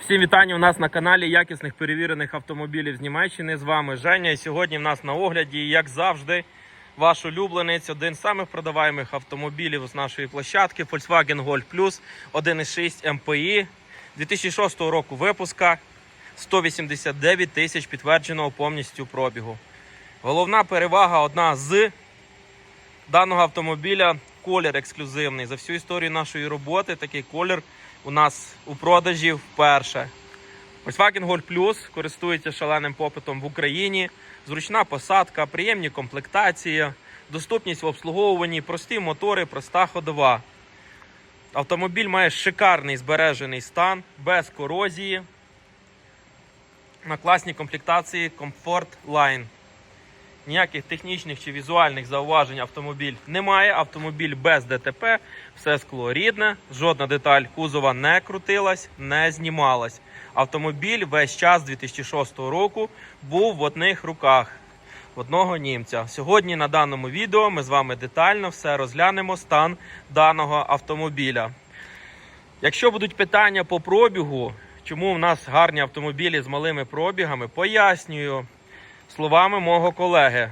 Всім вітання у нас на каналі якісних перевірених автомобілів з Німеччини. З вами Женя. І сьогодні в нас на огляді, як завжди, ваш улюбленець, один з самих продаваємих автомобілів з нашої площадки Volkswagen Golf Plus 1.6 MPI 2006 року випуска 189 тисяч підтвердженого повністю пробігу. Головна перевага одна з даного автомобіля колір ексклюзивний. За всю історію нашої роботи такий колір у нас у продажі вперше. Volkswagen Golf Plus користується шаленим попитом в Україні. Зручна посадка, приємні комплектації, доступність в обслуговуванні, прості мотори, проста ходова. Автомобіль має шикарний збережений стан, без корозії. На класній комплектації Comfort Line. Ніяких технічних чи візуальних зауважень автомобіль немає. Автомобіль без ДТП, все скло рідне, жодна деталь кузова не крутилась, не знімалась. Автомобіль весь час 2006 року був в одних руках одного німця. Сьогодні на даному відео ми з вами детально все розглянемо стан даного автомобіля. Якщо будуть питання по пробігу, чому в нас гарні автомобілі з малими пробігами, пояснюю словами мого колеги.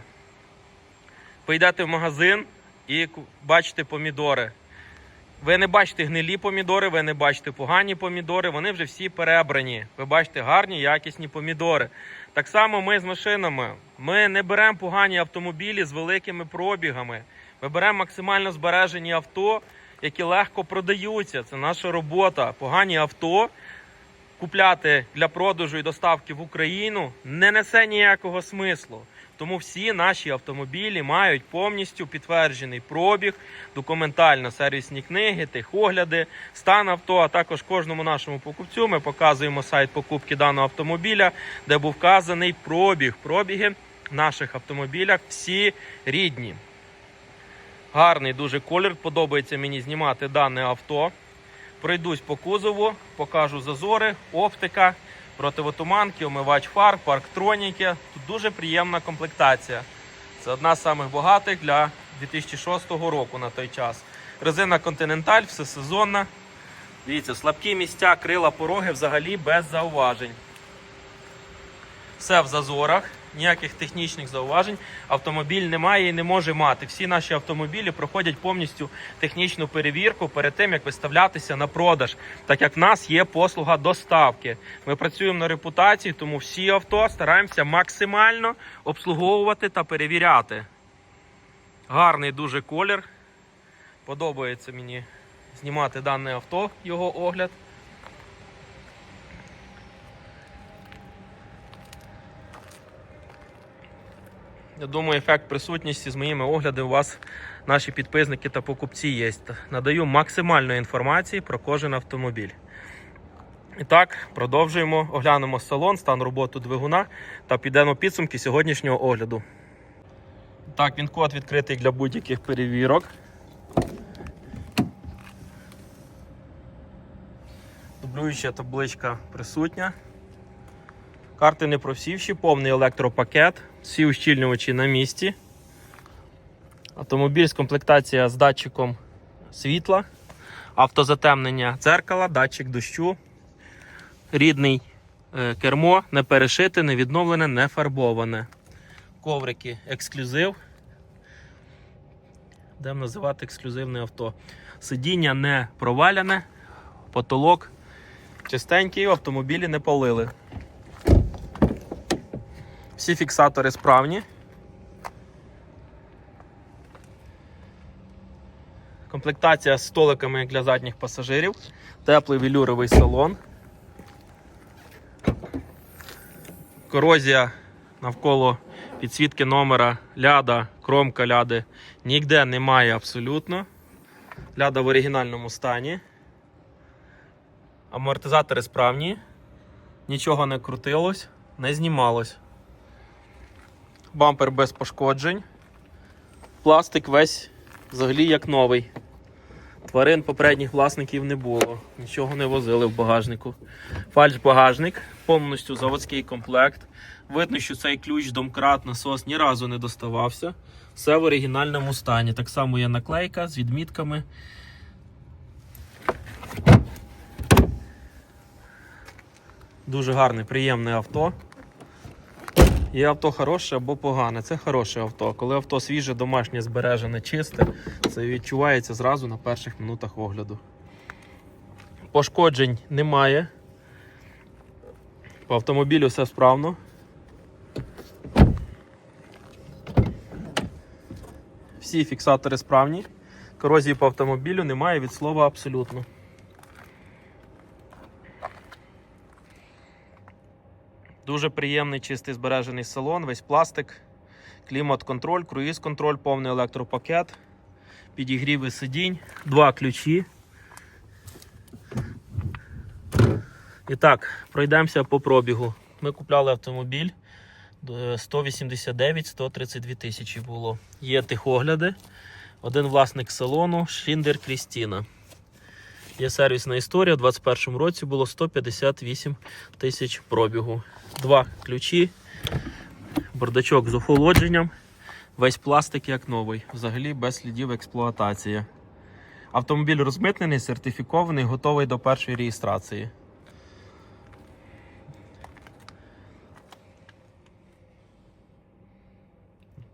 Поїдете в магазин і бачите помідори. Ви не бачите гнилі помідори, ви не бачите погані помідори, вони вже всі перебрані. Ви бачите гарні, якісні помідори. Так само ми з машинами. Ми не беремо погані автомобілі з великими пробігами. Ми беремо максимально збережені авто, які легко продаються. Це наша робота. Погані авто купляти для продажу і доставки в Україну не несе ніякого смислу. Тому всі наші автомобілі мають повністю підтверджений пробіг, документально сервісні книги, техогляди, стан авто, а також кожному нашому покупцю ми показуємо сайт покупки даного автомобіля, де був вказаний пробіг. Пробіги наших автомобілях всі рідні. Гарний дуже колір. Подобається мені знімати дане авто. Пройдусь по кузову, покажу зазори, оптика, противотуманки, омивач фар, парктроніки. Тут дуже приємна комплектація. Це одна з самих багатих для 2006 року на той час. Резина Continental, все сезонна. Дивіться, слабкі місця, крила, пороги взагалі без зауважень. Все в зазорах, ніяких технічних зауважень. Автомобіль не має і не може мати. Всі наші автомобілі проходять повністю технічну перевірку перед тим, як виставлятися на продаж, так як в нас є послуга доставки. Ми працюємо на репутації, тому всі авто стараємося максимально обслуговувати та перевіряти. Гарний дуже колір. Подобається мені знімати дане авто, його огляд. Я думаю, ефект присутності з моїми оглядами у вас наші підписники та покупці є. Надаю максимальної інформації про кожен автомобіль. І так, продовжуємо, оглянемо салон, стан роботи двигуна та підемо підсумки сьогоднішнього огляду. Так, він код відкритий для будь-яких перевірок. Дублююча табличка присутня. Карти не просівші, повний електропакет, всі ущільнювачі на місці. Автомобіль з комплектація з датчиком світла, автозатемнення дзеркала, датчик дощу, рідний е, кермо, не перешите, не відновлене, не фарбоване. Коврики ексклюзив. Будемо називати ексклюзивне авто. Сидіння не проваляне, потолок чистенький, автомобілі не палили. Всі фіксатори справні. Комплектація з столиками для задніх пасажирів. Теплий велюровий салон. Корозія навколо підсвітки номера ляда, кромка ляди ніде немає абсолютно. Ляда в оригінальному стані. Амортизатори справні. Нічого не крутилось, не знімалось. Бампер без пошкоджень. Пластик весь взагалі як новий. Тварин попередніх власників не було, нічого не возили в багажнику. Фальш-багажник, повністю заводський комплект. Видно, що цей ключ, домкрат, насос ні разу не доставався. Все в оригінальному стані. Так само є наклейка з відмітками. Дуже гарне, приємне авто. Є авто хороше або погане. Це хороше авто. Коли авто свіже, домашнє, збережене, чисте, це відчувається зразу на перших минутах огляду. Пошкоджень немає. По автомобілю все справно. Всі фіксатори справні. Корозії по автомобілю немає від слова абсолютно. Дуже приємний чистий збережений салон, весь пластик, клімат-контроль, круїз-контроль, повний електропакет, підігріви сидінь, два ключі. І так, пройдемося по пробігу. Ми купляли автомобіль е, 189-132 тисячі було. Є тихогляди. Один власник салону Шіндер Крістіна. Є сервісна історія. У 2021 році було 158 тисяч пробігу. Два ключі, бардачок з охолодженням. Весь пластик як новий. Взагалі без слідів експлуатації. Автомобіль розмитнений, сертифікований, готовий до першої реєстрації.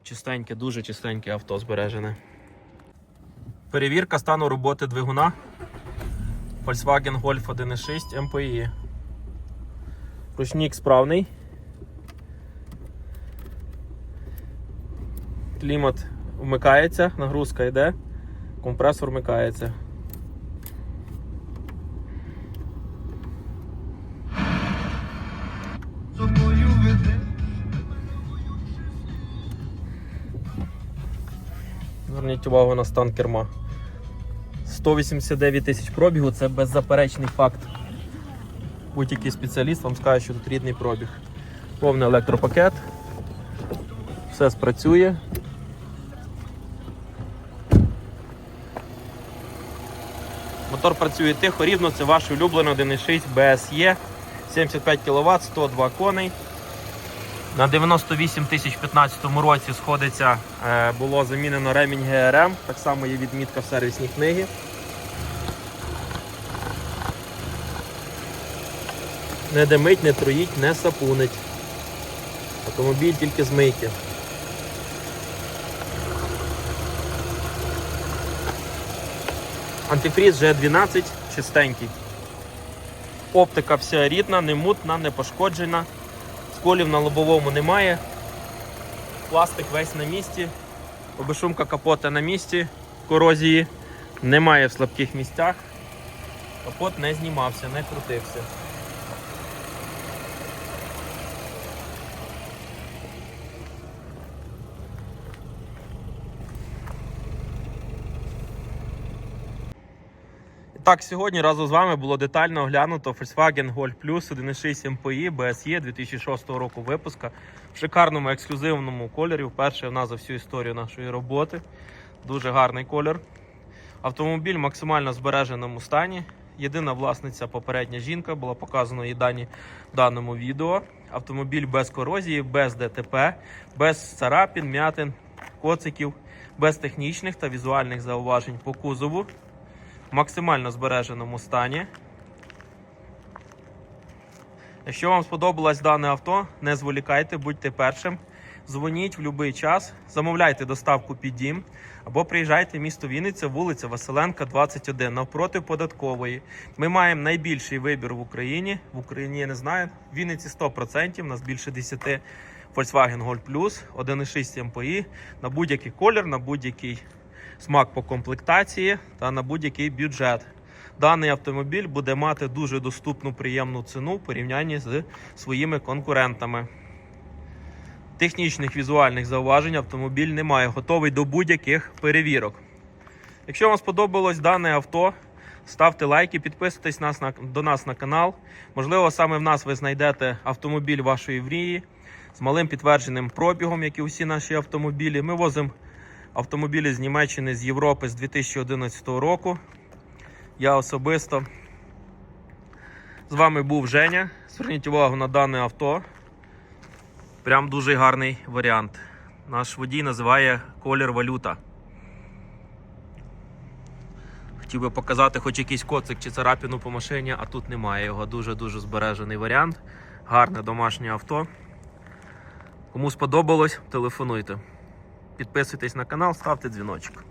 Чистеньке, дуже чистеньке авто збережене. Перевірка стану роботи двигуна. Volkswagen Golf 1.6 MPI. Ручник справний. Клімат вмикається, нагрузка йде, компресор вмикається. Зверніть увагу на стан керма. 189 тисяч пробігу це беззаперечний факт. Будь-який спеціаліст вам скаже, що тут рідний пробіг. Повний електропакет. Все спрацює. Мотор працює тихо, рівно, це ваш улюблений 1.6 BSE, 75 кВт, 102 коней. На 98 тисяч 15 році сходиться, е, було замінено ремінь ГРМ, так само є відмітка в сервісній книгі. Не димить, не троїть, не сапунить. Автомобіль тільки з. Антифріз G12 чистенький. Оптика вся рідна, не мутна, не пошкоджена. Сколів на лобовому немає. Пластик весь на місці. Обешумка капота на місці. Корозії немає в слабких місцях. Капот не знімався, не крутився. Так, сьогодні разом з вами було детально оглянуто Volkswagen Golf Plus 1.6 MPI BSE 2006 року випуска в шикарному ексклюзивному кольорі. Вперше в нас за всю історію нашої роботи. Дуже гарний колір. Автомобіль в максимально збереженому стані. Єдина власниця, попередня жінка, була показана її дані в даному відео. Автомобіль без корозії, без ДТП, без царапін, м'ятин, коциків, без технічних та візуальних зауважень по кузову в максимально збереженому стані. Якщо вам сподобалось дане авто, не зволікайте, будьте першим. Дзвоніть в будь-який час, замовляйте доставку під дім або приїжджайте в місто Вінниця, вулиця Василенка, 21, навпроти податкової. Ми маємо найбільший вибір в Україні. В Україні я не знаю. В Вінниці 100%, у нас більше 10 Volkswagen Golf Plus, 1.6 MPI на будь-який колір, на будь-який смак по комплектації та на будь-який бюджет. Даний автомобіль буде мати дуже доступну приємну ціну в порівнянні з своїми конкурентами. Технічних візуальних зауважень автомобіль не має, готовий до будь-яких перевірок. Якщо вам сподобалось дане авто, ставте лайки, підписуйтесь нас на, до нас на канал. Можливо, саме в нас ви знайдете автомобіль вашої мрії з малим підтвердженим пробігом, як і усі наші автомобілі. Ми возимо автомобілі з Німеччини, з Європи з 2011 року. Я особисто з вами був Женя. Зверніть увагу на дане авто. Прям дуже гарний варіант. Наш водій називає колір валюта. Хотів би показати хоч якийсь коцик чи царапину по машині, а тут немає його. Дуже-дуже збережений варіант. Гарне домашнє авто. Кому сподобалось, телефонуйте. Підписуйтесь на канал, ставте дзвіночок.